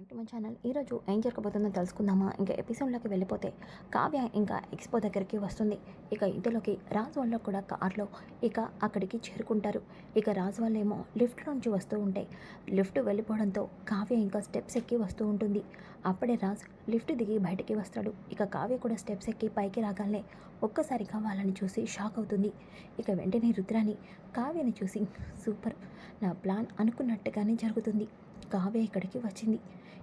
Back to my channel ఈరోజు ఏం జరగబోతుందో తెలుసుకుందామా? ఇంకా ఎపిసోడ్లోకి వెళ్ళిపోతే కావ్య ఇంకా ఎక్స్పో దగ్గరికి వస్తుంది. ఇక ఇందులోకి రాజు వాళ్ళు కూడా కార్లో ఇక అక్కడికి చేరుకుంటారు. ఇక రాజు వాళ్ళేమో లిఫ్ట్ నుంచి వస్తూ ఉంటే లిఫ్ట్ వెళ్ళిపోవడంతో కావ్య ఇంకా స్టెప్స్ ఎక్కి వస్తూ ఉంటుంది. అప్పుడే రాజు లిఫ్ట్ దిగి బయటికి వస్తాడు. ఇక కావ్య కూడా స్టెప్స్ ఎక్కి పైకి రాగానే ఒక్కసారిగా వాళ్ళని చూసి షాక్ అవుతుంది. ఇక వెంటనే రుద్రాని కావ్యని చూసి సూపర్ నా ప్లాన్ అనుకున్నట్టుగానే జరుగుతుంది. కావ్య ఇక్కడికి వచ్చింది.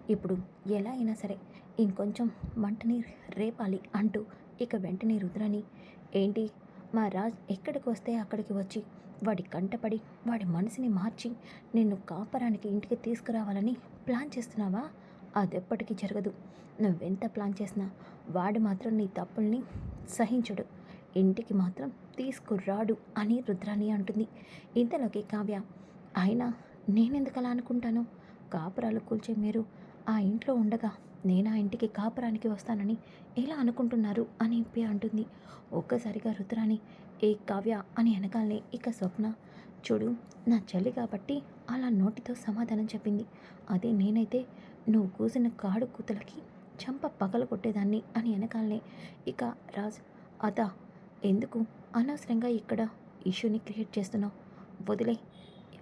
ఇప్పుడు ఎలా అయినా సరే ఇంకొంచెం మంటని రేపాలి అంటూ ఇక వెంటనే రుద్రాని ఏంటి మా రాజ్ ఎక్కడికి వస్తే అక్కడికి వచ్చి వాడి కంటపడి వాడి మనసుని మార్చి నిన్ను కాపరానికి ఇంటికి తీసుకురావాలని ప్లాన్ చేస్తున్నావా? అదెప్పటికీ జరగదు. నువ్వెంత ప్లాన్ చేసినా వాడు మాత్రం నీ తప్పుల్ని సహించడు. ఇంటికి మాత్రం తీసుకురాడు అని రుద్రాణి అంటుంది. ఇంతలోకి కావ్య అయినా నేనెందుకు అలా అనుకుంటాను? కాపురాలు కూల్చే మీరు ఆ ఇంట్లో ఉండగా నేను ఆ ఇంటికి కాపురానికి వస్తానని ఎలా అనుకుంటున్నారు? అని చెప్పి అంటుంది. ఒక్కసారిగా రుద్రాణి ఏ కావ్య అని వెనకాలనే ఇక స్వప్న చూడు నా చెల్లి కాబట్టి అలా నోటితో సమాధానం చెప్పింది. అదే నేనైతే నువ్వు కూసిన కాడు కూతులకి చంప పగల కొట్టేదాన్ని అని వెనకాలనే. ఇక రాజ్ అదా ఎందుకు అనవసరంగా ఇక్కడ ఇష్యూని క్రియేట్ చేస్తున్నావు? వదిలే.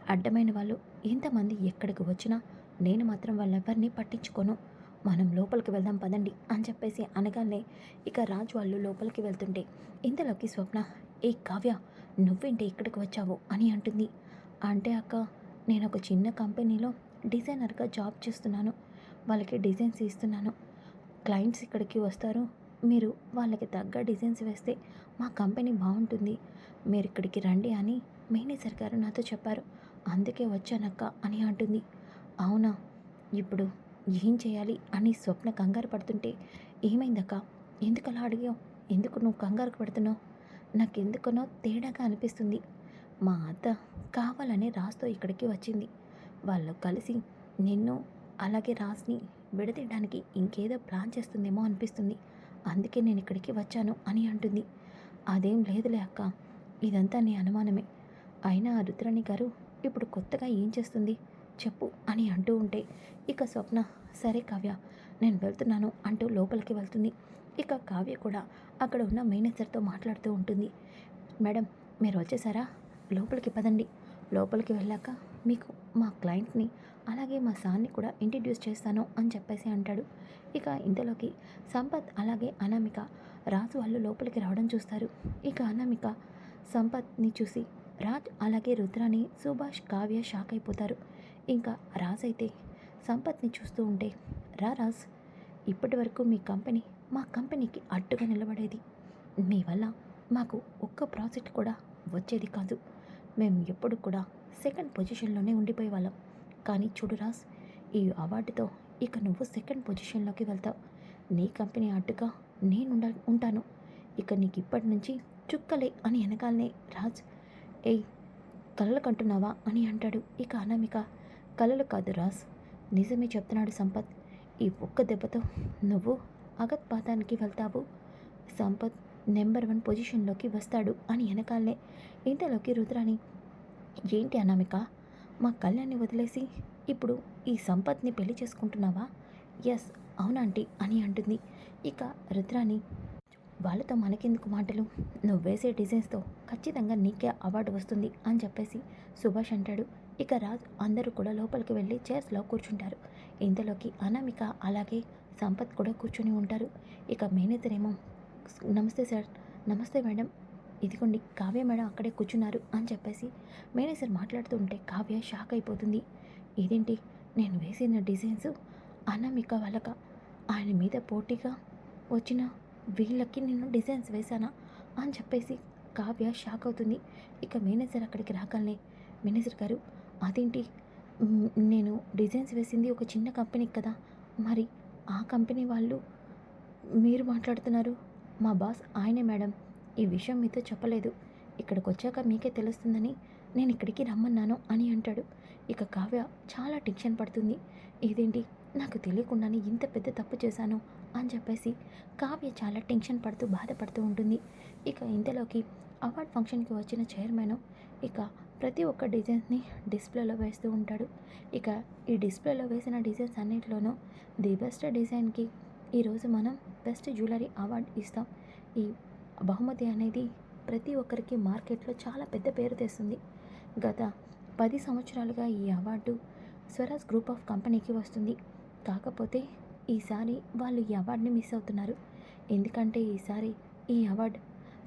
అడ్డమైన వాళ్ళు ఎంతమంది ఎక్కడికి వచ్చినా నేను మాత్రం వాళ్ళెవరిని పట్టించుకోను. మనం లోపలికి వెళ్దాం పదండి అని చెప్పేసి అనగానే ఇక రాజు వాళ్ళు లోపలికి వెళ్తుంటే ఇంతలోకి స్వప్న ఏ కావ్య నువ్వేంటి ఇక్కడికి వచ్చావు? అని అంటుంది. అంటే అక్క నేను ఒక చిన్న కంపెనీలో డిజైనర్గా జాబ్ చేస్తున్నాను. వాళ్ళకి డిజైన్స్ ఇస్తున్నాను. క్లయింట్స్ ఇక్కడికి వస్తారు. మీరు వాళ్ళకి తగ్గ డిజైన్స్ వేస్తే మా కంపెనీ బాగుంటుంది. మీరు ఇక్కడికి రండి అని మేనేజర్ గారు నాతో చెప్పారు. అందుకే వచ్చానక్క అని అంటుంది. అవునా? ఇప్పుడు ఏం చేయాలి అని స్వప్న కంగారు పడుతుంటే ఏమైందక్క? ఎందుకు అలా అడిగావు? ఎందుకు నువ్వు కంగారు పడుతున్నావు? నాకెందుకనో తేడాగా అనిపిస్తుంది. మా అత్త కావాలని రాస్తో ఇక్కడికి వచ్చింది. వాళ్ళు కలిసి నిన్ను అలాగే రాజ్ని విడదీయడానికి ఇంకేదో ప్లాన్ చేస్తుందేమో అనిపిస్తుంది. అందుకే నేను ఇక్కడికి వచ్చాను అని అంటుంది. అదేం లేదులే అక్క ఇదంతా నీ అనుమానమే. అయినా ఆ రుద్రాణి గారు ఇప్పుడు కొత్తగా ఏం చేస్తుంది చెప్పు అని అంటూ ఉంటే ఇక స్వప్న సరే కావ్య నేను వెళ్తున్నాను అంటూ లోపలికి వెళ్తుంది. ఇక కావ్య కూడా అక్కడ ఉన్న మేనేజర్తో మాట్లాడుతూ ఉంటుంది. మేడం మీరు వచ్చేసారా? లోపలికి పదండి. లోపలికి వెళ్ళాక మీకు మా క్లయింట్ని అలాగే మా సార్ని కూడా ఇంట్రడ్యూస్ చేస్తాను అని చెప్పేసి అంటాడు. ఇక ఇంతలోకి సంపత్ అలాగే అనామిక రాజు వాళ్ళు లోపలికి రావడం చూస్తారు. ఇక అనామిక సంపత్ని చూసి రాజ్ అలాగే రుద్రాని సుభాష్ కావ్య షాక్ అయిపోతారు. ఇంకా రాజ్ అయితే సంపత్ని చూస్తూ ఉంటే రా రాజ్ ఇప్పటి వరకు మీ కంపెనీ మా కంపెనీకి అడ్డుగా నిలబడేది. మీ వల్ల మాకు ఒక్క ప్రాజెక్ట్ కూడా వచ్చేది కాదు. మేము ఎప్పుడు కూడా సెకండ్ పొజిషన్లోనే ఉండిపోయే వాళ్ళం కానీ చూడు రాజ్ ఈ అవార్డుతో ఇక నువ్వు సెకండ్ పొజిషన్లోకి వెళ్తావు. నీ కంపెనీ అడ్డుగా నేను ఉంటాను. ఇక నీకు ఇప్పటి నుంచి చుక్కలే అని వెనకాలనే రాజ్. ఏయ్ కలలు కంటున్నావా అని అంటాడు ఇక అనామిక. కలలు కాదు రాజ్ నిజమే చెప్తున్నాడు సంపత్. ఈ ఒక్క దెబ్బతో నువ్వు అగత్పాతానికి వెళ్తావు. సంపత్ నెంబర్ వన్ పొజిషన్లోకి వస్తాడు అని వెనకాలనే. ఇంతలోకి రుద్రాని ఏంటి అనామిక? మా కళ్యాణ్ని వదిలేసి ఇప్పుడు ఈ సంపత్ని పెళ్ళి చేసుకుంటున్నావా? ఎస్ అవునాంటీ అని అంటుంది. ఇక రుద్రాని వాళ్ళతో మనకెందుకు మాటలు? నువ్వు వేసే డిజైన్స్తో ఖచ్చితంగా నీకే అవార్డు వస్తుంది అని చెప్పేసి సుభాష్ అంటాడు. ఇక రాజ్ అందరూ కూడా లోపలికి వెళ్ళి చైర్స్లో కూర్చుంటారు. ఇంతలోకి అనామిక అలాగే సంపత్ కూడా కూర్చొని ఉంటారు. ఇక మేనేజర్ ఏమో నమస్తే సార్ నమస్తే మేడం ఇదిగోండి కావ్య మేడం అక్కడే కూర్చున్నారు అని చెప్పేసి మేనేజర్ మాట్లాడుతూ ఉంటే కావ్య షాక్ అయిపోతుంది. ఇదేంటి? నేను వేసిన డిజైన్స్ అనామిక వాళ్ళక. ఆయన మీద పోటీగా వచ్చిన వీళ్ళకి నేను డిజైన్స్ వేశానా అని చెప్పేసి కావ్య షాక్ అవుతుంది. ఇక మేనేజర్ అక్కడికి రాగలనే మేనేజర్ గారు అదేంటి? నేను డిజైన్స్ వేసింది ఒక చిన్న కంపెనీకి కదా. మరి ఆ కంపెనీ వాళ్ళు మీరు మాట్లాడుతున్నారు? మా బాస్ ఆయనే మేడం. ఈ విషయం మీతో చెప్పలేదు. ఇక్కడికి వచ్చాక మీకే తెలుస్తుందని నేను ఇక్కడికి రమ్మన్నాను అని అంటాడు. ఇక కావ్య చాలా టెన్షన్ పడుతుంది. ఇదేంటి? నాకు తెలియకుండానే ఇంత పెద్ద తప్పు చేశాను అని చెప్పేసి కావ్య చాలా టెన్షన్ పడుతూ బాధపడుతూ ఉంటుంది. ఇక ఇంతలోకి అవార్డ్ ఫంక్షన్కి వచ్చిన చైర్మన్ ఇక ప్రతి ఒక్క డిజైన్స్ని డిస్ప్లేలో వేస్తూ ఉంటాడు. ఇక ఈ డిస్ప్లేలో వేసిన డిజైన్స్ అన్నింటిలోనూ ది బెస్ట్ డిజైన్కి ఈరోజు మనం బెస్ట్ జ్యువెలరీ అవార్డు ఇస్తాం. ఈ బహుమతి అనేది ప్రతి ఒక్కరికి మార్కెట్లో చాలా పెద్ద పేరు తెస్తుంది. గత పది సంవత్సరాలుగా ఈ అవార్డు స్వరాజ్ గ్రూప్ ఆఫ్ కంపెనీకి వస్తుంది. కాకపోతే ఈసారి వాళ్ళు ఈ అవార్డుని మిస్ అవుతున్నారు. ఎందుకంటే ఈసారి ఈ award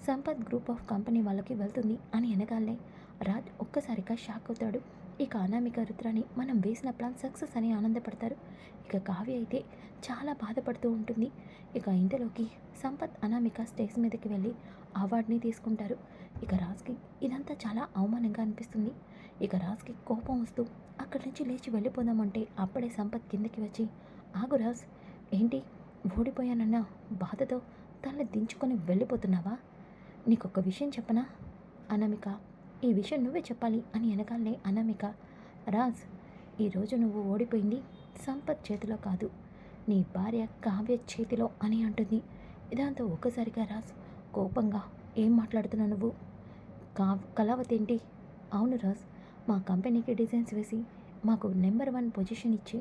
Sampath group of company వాళ్ళకి వెళ్తుంది అని అనగానే రాజ్ ఒక్కసారిగా షాక్ అవుతాడు. ఇక అనామిక రుద్రాని మనం వేసిన ప్లాన్ సక్సెస్ అని ఆనందపడతారు. ఇక కావ్య అయితే చాలా బాధపడుతూ ఉంటుంది. ఇక ఇంతలోకి సంపత్ అనామిక స్టేజ్ మీదకి వెళ్ళి అవార్డుని తీసుకుంటారు. ఇక రాజ్కి ఇదంతా చాలా అవమానంగా అనిపిస్తుంది. ఇక రాజ్కి కోపం వస్తూ అక్కడి నుంచి లేచి వెళ్ళిపోదామంటే అప్పుడే సంపత్ కిందకి వచ్చి ఆగు రాజ్ ఏంటి? ఓడిపోయానన్న బాధతో తనని దించుకొని వెళ్ళిపోతున్నావా? నీకొక విషయం చెప్పనా? అనామిక ఈ విషయం నువ్వే చెప్పాలి అని వెనకాలనే అనామిక రాజ్ ఈరోజు నువ్వు ఓడిపోయింది సంపత్ చేతిలో కాదు నీ భార్య కావ్య చేతిలో అని అంటుంది. దాంతో ఒక్కసారిగా రాజ్ కోపంగా ఏం మాట్లాడుతున్నావు నువ్వు? కా కళావతి ఏంటి? అవును రాజ్ మా కంపెనీకి డిజైన్స్ వేసి మాకు నెంబర్ వన్ పొజిషన్ ఇచ్చి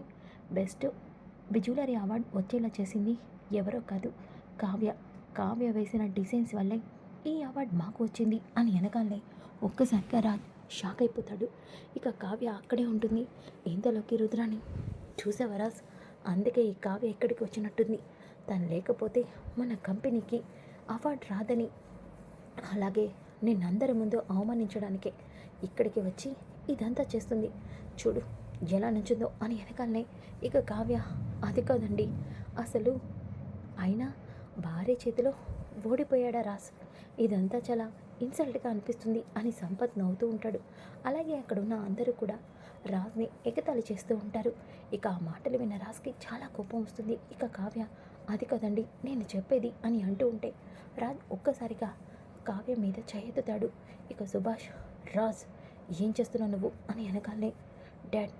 బెస్ట్ బిజ్యులరీ అవార్డు వచ్చేలా చేసింది. ఎవరో కాదు కావ్య కావ్య వేసిన డిజైన్స్ వల్లే ఈ అవార్డు మాకు వచ్చింది అని వెనకాలే ఒక్కసారిగా రాజ్ షాక్ అయిపోతాడు. ఇక కావ్య అక్కడే ఉంటుంది. ఇంతలోకి రుద్రాని చూసావా రాజ్? అందుకే ఈ కావ్య ఎక్కడికి వచ్చినట్టుంది. తను లేకపోతే మన కంపెనీకి అవార్డు రాదని. అలాగే నిన్నందరి ముందు అవమానించడానికే ఇక్కడికి వచ్చి ఇదంతా చేస్తుంది. చూడు ఎలా నుంచుందో అని వెనకాలనే. ఇక కావ్య అది కాదండి. అసలు అయినా భార్య చేతిలో ఓడిపోయాడా రాస్ ఇదంతా చాలా ఇన్సల్ట్గా అనిపిస్తుంది అని సంపత్ నవ్వుతూ ఉంటాడు. అలాగే అక్కడ ఉన్న అందరూ కూడా రాజ్ని ఎగతాళి చేస్తూ ఉంటారు. ఇక ఆ మాటలు విన్న రాజ్కి చాలా కోపం వస్తుంది. ఇక కావ్య అది కదండి నేను చెప్పేది అని అంటూ ఉంటే రాజ్ ఒక్కసారిగా కావ్య మీద చేయెత్తుతాడు ఇక సుభాష్ రాజ్ ఏం చేస్తున్నావు నువ్వు? అని అనగానే డాడ్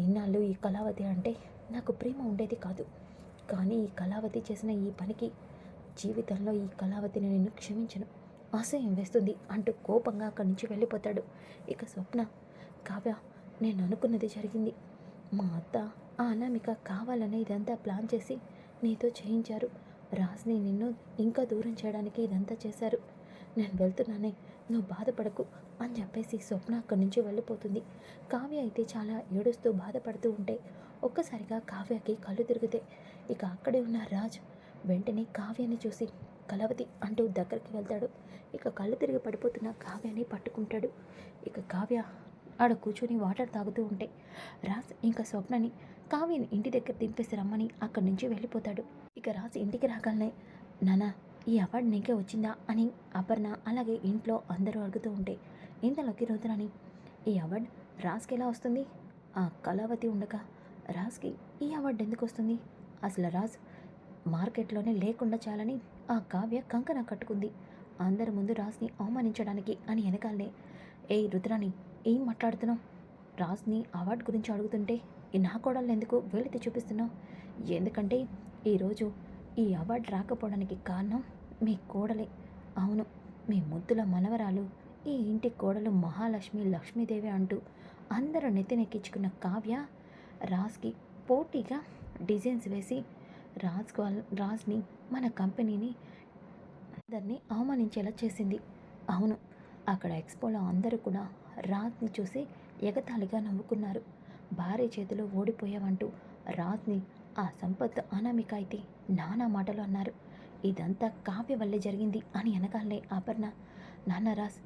ఇన్నాళ్ళు ఈ కళావతి అంటే నాకు ప్రేమ ఉండేది కాదు. కానీ ఈ కళావతి చేసిన ఈ పనికి జీవితంలో ఈ కళావతిని నేను క్షమించను. అసహ్యం వేస్తుంది అంటూ కోపంగా అక్కడి నుంచి వెళ్ళిపోతాడు. ఇక స్వప్న కావ్య నేను అనుకున్నది జరిగింది. మా అత్త ఆ అనామిక కావాలనే ఇదంతా ప్లాన్ చేసి నీతో చేయించారు. రాజ్ని నిన్ను ఇంకా దూరం చేయడానికి ఇదంతా చేశారు. నేను వెళ్తున్నానే నువ్వు బాధపడకు అని చెప్పేసి స్వప్న అక్కడి నుంచి వెళ్ళిపోతుంది. కావ్య అయితే చాలా ఏడుస్తూ బాధపడుతూ ఉంటే ఒక్కసారిగా కావ్యకి కళ్ళు తిరుగుతాయి. ఇక అక్కడే ఉన్న రాజ్ వెంటనే కావ్యాన్ని చూసి కలవతి అంటూ దగ్గరికి వెళ్తాడు. ఇక కళ్ళు తిరిగి పడిపోతున్న కావ్యాన్ని పట్టుకుంటాడు. ఇక కావ్య ఆడ కూర్చొని వాటర్ తాగుతూ ఉంటే రాజ్ ఇంకా స్వప్నని కావ్యని ఇంటి దగ్గర దింపేసి రమ్మని అక్కడి నుంచి వెళ్ళిపోతాడు. ఇక రాజ్ ఇంటికి రాగానే నానా ఈ అవార్డు నీకే వచ్చిందా? అని అపర్ణ అలాగే ఇంట్లో అందరూ అడుగుతూ ఉంటే ఇంతలోకి రుద్రాని ఈ అవార్డు రాజ్కి ఎలా వస్తుంది? ఆ కళావతి ఉండగా రాజ్కి ఈ అవార్డు ఎందుకు వస్తుంది? అసలు రాజ్ మార్కెట్లోనే లేకుండా చాలని ఆ కావ్య కంకణ కట్టుకుంది. అందరి ముందు రాజ్ని అవమానించడానికి అని వెనకాలే ఏ రుద్రాని ఏం మాట్లాడుతున్నావు? రాజ్ని అవార్డు గురించి అడుగుతుంటే నా కోడళ్ళు ఎందుకు వెళితే చూపిస్తున్నావు? ఎందుకంటే ఈరోజు ఈ అవార్డు రాకపోవడానికి కారణం మీ కోడలే. అవును మీ ముద్దుల మనవరాలు ఈ ఇంటి కోడలు మహాలక్ష్మి లక్ష్మీదేవి అంటూ అందరూ నెత్తినెక్కించుకున్న కావ్య రాజ్కి పోటీగా డిజైన్స్ వేసి రాజ్ వాళ్ళ రాజ్ని మన కంపెనీని అందరిని అవమానించేలా చేసింది. అవును అక్కడ ఎక్స్పోలో అందరూ కూడా రాజ్ని చూసి ఎగతాళిగా నవ్వుకున్నారు. భార్య చేతిలో ఓడిపోయావంటూ రాజ్ని ఆ సంపత్ అనామిక అయితే నానా మాటలు అన్నారు. ఇదంతా కావ్య వల్లే జరిగింది అని అనగానే అపర్ణ. నాన్న రాజ్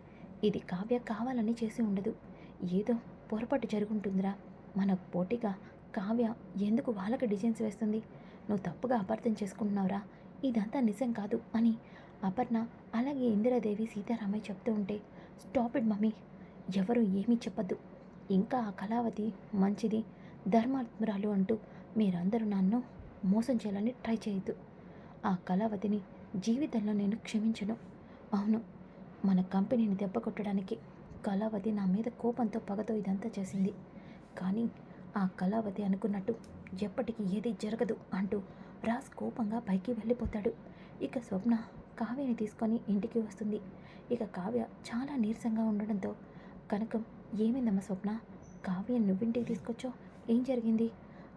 ఇది కావ్య కావాలని చేసి ఉండదు. ఏదో పొరపాటు జరుగుంటుందిరా. మనకు పోటీగా కావ్య ఎందుకు వాళ్ళకి డిజైన్స్ వేస్తుంది? నువ్వు తప్పుగా అపార్థం చేసుకుంటున్నావురా. ఇదంతా నిజం కాదు అని అపర్ణ అలాగే ఇందిరాదేవి సీతారామయ్య చెప్తూ ఉంటే స్టాప్ ఇట్ మమ్మీ ఎవరు ఏమీ చెప్పద్దు. ఇంకా ఆ కళావతి మంచిది ధర్మాత్మురాలు అంటూ మీరందరూ నన్ను మోసం చేయాలని ట్రై చేయొద్దు. ఆ కళావతిని జీవితంలో నేను క్షమించను. అవును మన కంపెనీని దెబ్బ కొట్టడానికి కళావతి నా మీద కోపంతో పగతో ఇదంతా చేసింది. కానీ ఆ కళావతి అనుకున్నట్టు ఎప్పటికీ ఏది జరగదు అంటూ రాజ్ కోపంగా పైకి వెళ్ళిపోతాడు. ఇక స్వప్న కావ్యని తీసుకొని ఇంటికి వస్తుంది. ఇక కావ్య చాలా నీరసంగా ఉండడంతో కనకం ఏమైందమ్మా స్వప్న? కావ్య నువ్వింటికి తీసుకొచ్చావు ఏం జరిగింది?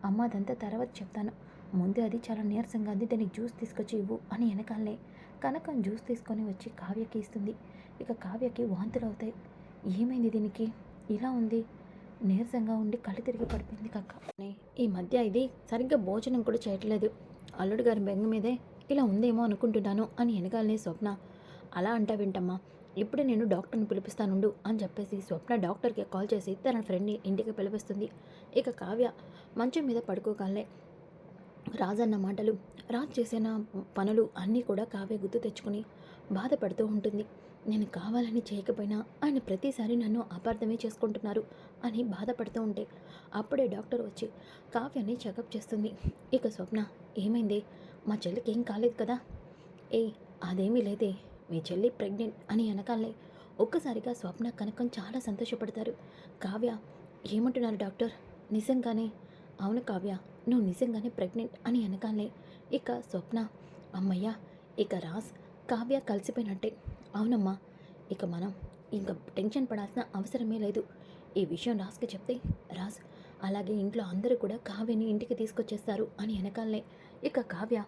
అమ్మ అదంతా తర్వాత చెప్తాను. ముందు అది చాలా నీరసంగా ఉంది దానికి జ్యూస్ తీసుకొచ్చి ఇవ్వు అని వెనకాలనే కనకం జ్యూస్ తీసుకొని వచ్చి కావ్యకి ఇస్తుంది. ఇక కావ్యకి వాంతులు అవుతాయి. ఏమైంది దీనికి? ఇలా ఉంది? నీరసంగా ఉండి కళ్ళు తిరిగి పడిపోయింది కక్క ఈ మధ్య ఇది సరిగ్గా భోజనం కూడా చేయట్లేదు. అల్లుడు గారి బెంగ మీదే ఇలా ఉందేమో అనుకుంటున్నాను అని వెనకాలనే స్వప్న. అలా అంటా వింటమ్మా ఇప్పుడే నేను డాక్టర్ని పిలిపిస్తానుండు అని చెప్పేసి స్వప్న డాక్టర్కి కాల్ చేసి తన ఫ్రెండ్ని ఇంటికి పిలిపిస్తుంది. ఇక కావ్య మంచం మీద పడుకోగానే రాజన్న మాటలు రాజ్ చేసిన పనులు అన్నీ కూడా కావ్య గుర్తు తెచ్చుకుని బాధపడుతూ ఉంటుంది. నేను కావాలని చేయకపోయినా ఆయన ప్రతిసారి నన్ను అపార్థమే చేసుకుంటున్నారు అని బాధపడుతూ ఉంటే అప్పుడే డాక్టర్ వచ్చి కావ్యాన్ని చెకప్ చేస్తుంది. ఇక స్వప్న ఏమైంది? మా చెల్లికి ఏం కాలేదు కదా? ఏ అదేమీ లేదే. మీ చెల్లి ప్రెగ్నెంట్ అని అనకాలే ఒక్కసారిగా స్వప్న కనకం చాలా సంతోషపడతారు. కావ్య ఏమంటున్నారు డాక్టర్? నిజంగానే? అవును కావ్య నువ్వు నిజంగానే ప్రెగ్నెంట్ అని అనకాలే ఇక స్వప్న అమ్మయ్య ఇక రాజ్ కావ్య కలిసిపోయినట్టే. అవునమ్మా ఇక మనం ఇంకా టెన్షన్ పడాల్సిన అవసరమే లేదు. ఈ విషయం రాజుకి చెప్తే రాజ్ అలాగే ఇంట్లో అందరూ కూడా కావ్యని ఇంటికి తీసుకొచ్చేస్తారు అని వెనకాలనే ఇక కావ్య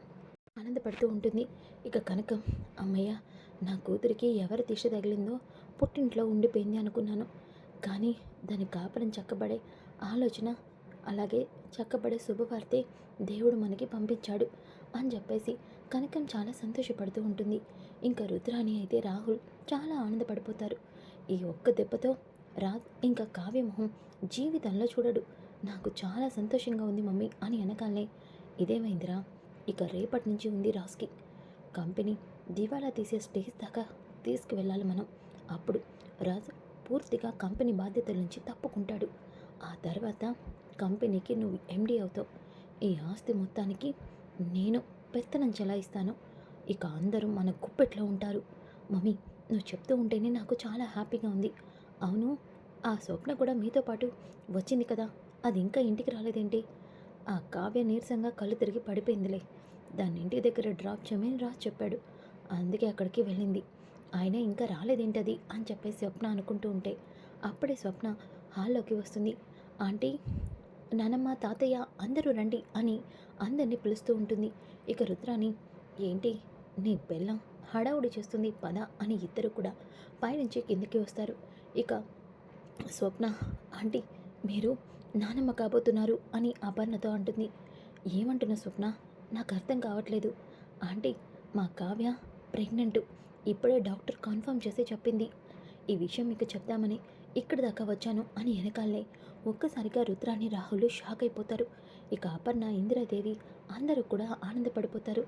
ఆనందపడుతూ ఉంటుంది. ఇక కనకం అమ్మయ్య నా కూతురికి ఎవరి దిశ తగిలిందో పుట్టింట్లో ఉండిపోయింది అనుకున్నాను. కానీ దాని కాపురం చక్కబడే ఆలోచన అలాగే చక్కబడే శుభవార్తే దేవుడు మనకి పంపించాడు అని చెప్పేసి కనకం చాలా సంతోషపడుతూ ఉంటుంది. ఇంకా రుద్రాణి అయితే రాహుల్ చాలా ఆనందపడిపోతారు. ఈ ఒక్క దెబ్బతో రాజ్ ఇంకా కావ్యమోహం జీవితంలో చూడడు. నాకు చాలా సంతోషంగా ఉంది మమ్మీ అని అనగానే ఇదేమైందిరా? ఇక రేపటి నుంచి ఉంది రాస్కి కంపెనీ దివాలా తీసే స్టేజ్ దాకా తీసుకువెళ్ళాలి మనం. అప్పుడు రాజ్ పూర్తిగా కంపెనీ బాధ్యతల నుంచి తప్పుకుంటాడు. ఆ తర్వాత కంపెనీకి నువ్వు ఎండీ అవుతావు. ఈ ఆస్తి మొత్తానికి నేను పెత్తనం చెలాయిస్తాను. ఇక అందరూ మన గుప్పెట్లో ఉంటారు. మమ్మీ నువ్వు చెప్తూ ఉంటేనే నాకు చాలా హ్యాపీగా ఉంది. అవును ఆ స్వప్న కూడా మీతో పాటు వచ్చింది కదా అది ఇంకా ఇంటికి రాలేదేంటి? ఆ కావ్య నీరసంగా కళ్ళు తిరిగి పడిపోయిందిలే. దాన్ని ఇంటి దగ్గర డ్రాప్ చేయమని రాజు చెప్పాడు. అందుకే అక్కడికి వెళ్ళింది. ఆయన ఇంకా రాలేదేంటది అని చెప్పేసి స్వప్న అనుకుంటూ ఉంటే అప్పుడే స్వప్న హాల్లోకి వస్తుంది. ఆంటీ నానమ్మ తాతయ్య అందరూ రండి అని అందరినీ పిలుస్తూ ఉంటుంది. ఇక రుద్రాని ఏంటి? నీ బెల్లం హడావుడి చేస్తుంది పద అని ఇద్దరు కూడా పైనుంచి కిందకి వస్తారు. ఇక స్వప్న ఆంటీ మీరు నానమ్మ కాబోతున్నారు అని అపర్ణతో అంటుంది. ఏమంటున్న స్వప్న? నాకు అర్థం కావట్లేదు. ఆంటీ మా కావ్య ప్రెగ్నెంట్. ఇప్పుడే డాక్టర్ కన్ఫర్మ్ చేసి చెప్పింది. ఈ విషయం మీకు చెప్దామని ఇక్కడి దాకా వచ్చాను అని వెనకాలే ఒక్కసారిగా రుద్రాని రాహులు షాక్ అయిపోతారు. ఇక అపర్ణ ఇందిరాదేవి అందరూ కూడా ఆనందపడిపోతారు.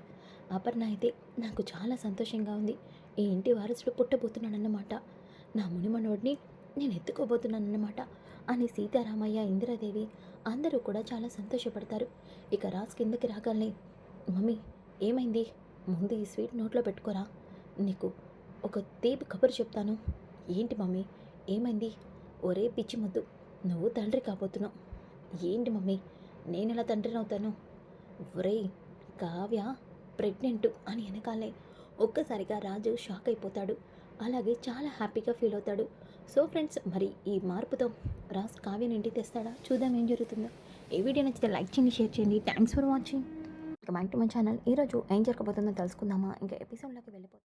అపర్ణ అయితే నాకు చాలా సంతోషంగా ఉంది. ఈ ఇంటి వారసుడు పుట్టబోతున్నాడన్నమాట నా మునిమనోడిని నేను ఎత్తుకోబోతున్నానన్నమాట అని సీతారామయ్య ఇందిరాదేవి అందరూ కూడా చాలా సంతోషపడతారు. ఇక రాజ్ కిందకి రాగానే మమ్మీ ఏమైంది? ముందు ఈ స్వీట్ నోట్లో పెట్టుకోరా. నీకు ఒక తీపి కబురు చెప్తాను. ఏంటి మమ్మీ? ఏమైంది? ఒరే పిచ్చి ముద్దు నువ్వు తండ్రి కాబోతున్నావు. ఏంటి మమ్మీ? నేను ఎలా తండ్రిని అవుతాను? ఒరే కావ్య ప్రెగ్నెంట్ అని వెనకాలే ఒక్కసారిగా రాజు షాక్ అయిపోతాడు. అలాగే చాలా హ్యాపీగా ఫీల్ అవుతాడు. సో ఫ్రెండ్స్ మరి ఈ మార్పుతో రాజ్ కావ్యని ఇంటికి తెస్తాడా? చూద్దాం ఏం జరుగుతుందో. ఈ వీడియో నచ్చితే లైక్ చేయండి షేర్ చేయండి. థ్యాంక్స్ ఫర్ వాచింగ్ ఇక బ్యాక్ టు మై ఛానల్ ఈరోజు ఏం జరగబోతుందో తెలుసుకుందామా? ఇంకా ఎపిసోడ్లోకి వెళ్ళిపోతాం